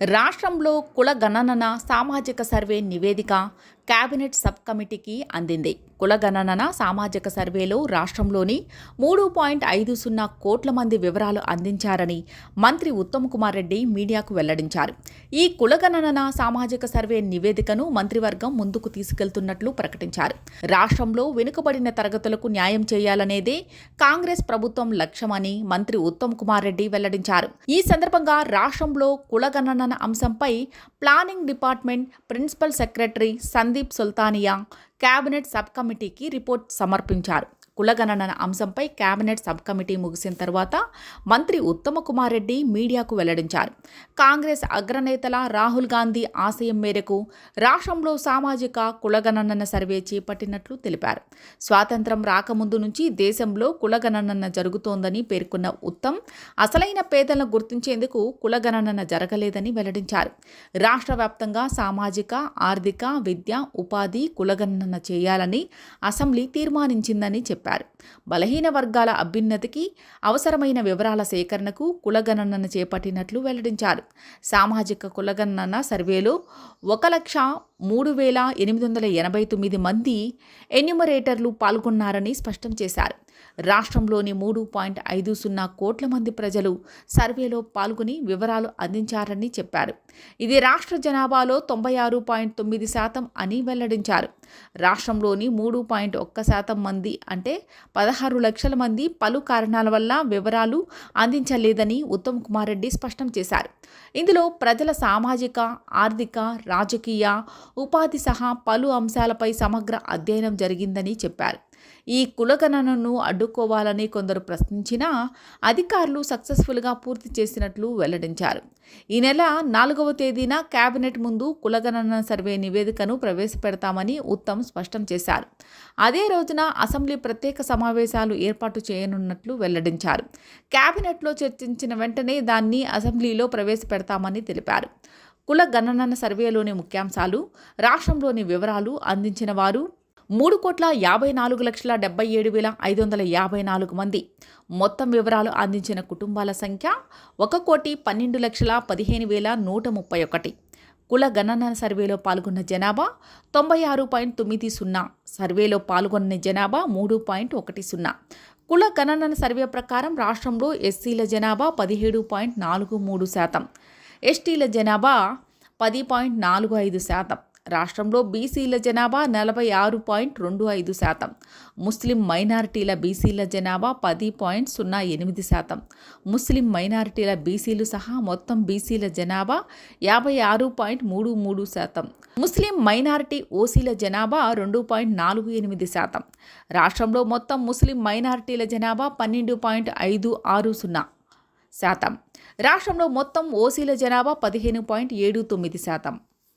రాష్ట్రంలో కుల గణన సామాజిక సర్వే నివేదిక కేబినెట్ సబ్ కమిటీకి అందింది. కులగణన సామాజిక సర్వేలో రాష్ట్రంలోని మూడు పాయింట్ ఐదు సున్నా కోట్ల మంది వివరాలు అందించారని మంత్రి ఉత్తమ్ కుమార్ రెడ్డి మీడియాకు వెల్లడించారు. ఈ కులగణన సామాజిక సర్వే నివేదికను మంత్రివర్గం ముందుకు తీసుకెళ్తున్నట్లు ప్రకటించారు. రాష్ట్రంలో వెనుకబడిన తరగతులకు న్యాయం చేయాలనేదే కాంగ్రెస్ ప్రభుత్వం లక్ష్యమని మంత్రి ఉత్తమ్ కుమార్ రెడ్డి వెల్లడించారు. ఈ సందర్భంగా రాష్ట్రంలో కులగణన అంశంపై planning department principal secretary Sandeep Sultania cabinet sub కమిటీకి రిపోర్ట్ సమర్పించారు. కులగణన అంశంపై కేబినెట్ సబ్ కమిటీ ముగిసిన తర్వాత మంత్రి ఉత్తమ కుమార్ రెడ్డి మీడియాకు వెల్లడించారు. కాంగ్రెస్ అగ్రనేతల రాహుల్ గాంధీ ఆశయం మేరకు రాష్ట్రంలో సామాజిక కులగణన సర్వే చేపట్టినట్లు తెలిపారు. స్వాతంత్రం రాకముందు నుంచి దేశంలో కులగణన జరుగుతోందని పేర్కొన్న ఉత్తమ్ అసలైన పేదలను గుర్తించేందుకు కులగణన జరగలేదని వెల్లడించారు. రాష్ట్ర వ్యాప్తంగా సామాజిక ఆర్థిక విద్య ఉపాధి కులగణన చేయాలని అసెంబ్లీ తీర్మానించిందని చెప్పారు. బలహీన వర్గాల అభ్యున్నతికి అవసరమైన వివరాల సేకరణకు కులగణనను చేపట్టినట్లు వెల్లడించారు. సామాజిక కులగణన సర్వేలో ఒక లక్ష మూడు వేల ఎనిమిది వందల ఎనభై తొమ్మిది మంది ఎన్యుమరేటర్లు పాల్గొన్నారని స్పష్టం చేశారు. రాష్ట్రంలోని మూడు పాయింట్ ఐదు సున్నా కోట్ల మంది ప్రజలు సర్వేలో పాల్గొని వివరాలు అందించారని చెప్పారు. ఇది రాష్ట్ర జనాభాలో తొంభై ఆరు పాయింట్ తొమ్మిది శాతం అని వెల్లడించారు. రాష్ట్రంలోని మూడు పాయింట్ ఒక్క శాతం మంది అంటే పదహారు లక్షల మంది పలు కారణాల వల్ల వివరాలు అందించలేదని ఉత్తమ్ కుమార్ రెడ్డి స్పష్టం చేశారు. ఇందులో ప్రజల సామాజిక ఆర్థిక రాజకీయ ఉపాధి సహా పలు అంశాలపై సమగ్ర అధ్యయనం జరిగిందని చెప్పారు. ఈ కులగణనను అడ్డుకోవాలని కొందరు ప్రశ్నించినా అధికారులు సక్సెస్ఫుల్గా పూర్తి చేసినట్లు వెల్లడించారు. ఈ నెల నాలుగవ తేదీన కేబినెట్ ముందు కులగణన సర్వే నివేదికను ప్రవేశపెడతామని ఉత్తమ్ స్పష్టం చేశారు. అదే రోజున అసెంబ్లీ ప్రత్యేక సమావేశాలు ఏర్పాటు చేయనున్నట్లు వెల్లడించారు. కేబినెట్లో చర్చించిన వెంటనే దాన్ని అసెంబ్లీలో ప్రవేశపెడతామని తెలిపారు. కుల గణన సర్వేలోని ముఖ్యాంశాలు రాష్ట్రంలోని వివరాలు అందించిన వారు మూడు కోట్ల యాభై నాలుగు లక్షల డెబ్బై ఏడు వేల ఐదు వందల యాభై నాలుగు మంది. మొత్తం వివరాలు అందించిన కుటుంబాల సంఖ్య ఒక కోటి పన్నెండు లక్షల పదిహేను వేల నూట ముప్పై ఒకటి. కుల గణన సర్వేలో పాల్గొన్న జనాభా తొంభై ఆరు పాయింట్ తొమ్మిది సున్నా. సర్వేలో పాల్గొన్న జనాభా మూడు పాయింట్ ఒకటి సున్నా. కుల గణన సర్వే ప్రకారం రాష్ట్రంలో ఎస్సీల జనాభా పదిహేడు పాయింట్ నాలుగు మూడు శాతం. ఎస్టీల జనాభా పది పాయింట్ నాలుగు ఐదు శాతం. రాష్ట్రంలో బీసీల జనాభా నలభై ఆరు పాయింట్ రెండు ఐదు శాతం. ముస్లిం మైనారిటీల బీసీల జనాభా పది పాయింట్ సున్నా ఎనిమిది శాతం. ముస్లిం మైనారిటీల బీసీలు సహా మొత్తం బీసీల జనాభా యాభై ఆరు పాయింట్ మూడు మూడు శాతం. ముస్లిం మైనారిటీ ఓసీల జనాభా రెండు పాయింట్ నాలుగు ఎనిమిది శాతం. రాష్ట్రంలో మొత్తం ముస్లిం మైనారిటీల జనాభా పన్నెండు పాయింట్ ఐదు ఆరు సున్నా శాతం. రాష్ట్రంలో మొత్తం ఓసీల జనాభా పదిహేను పాయింట్ ఏడు తొమ్మిది శాతం.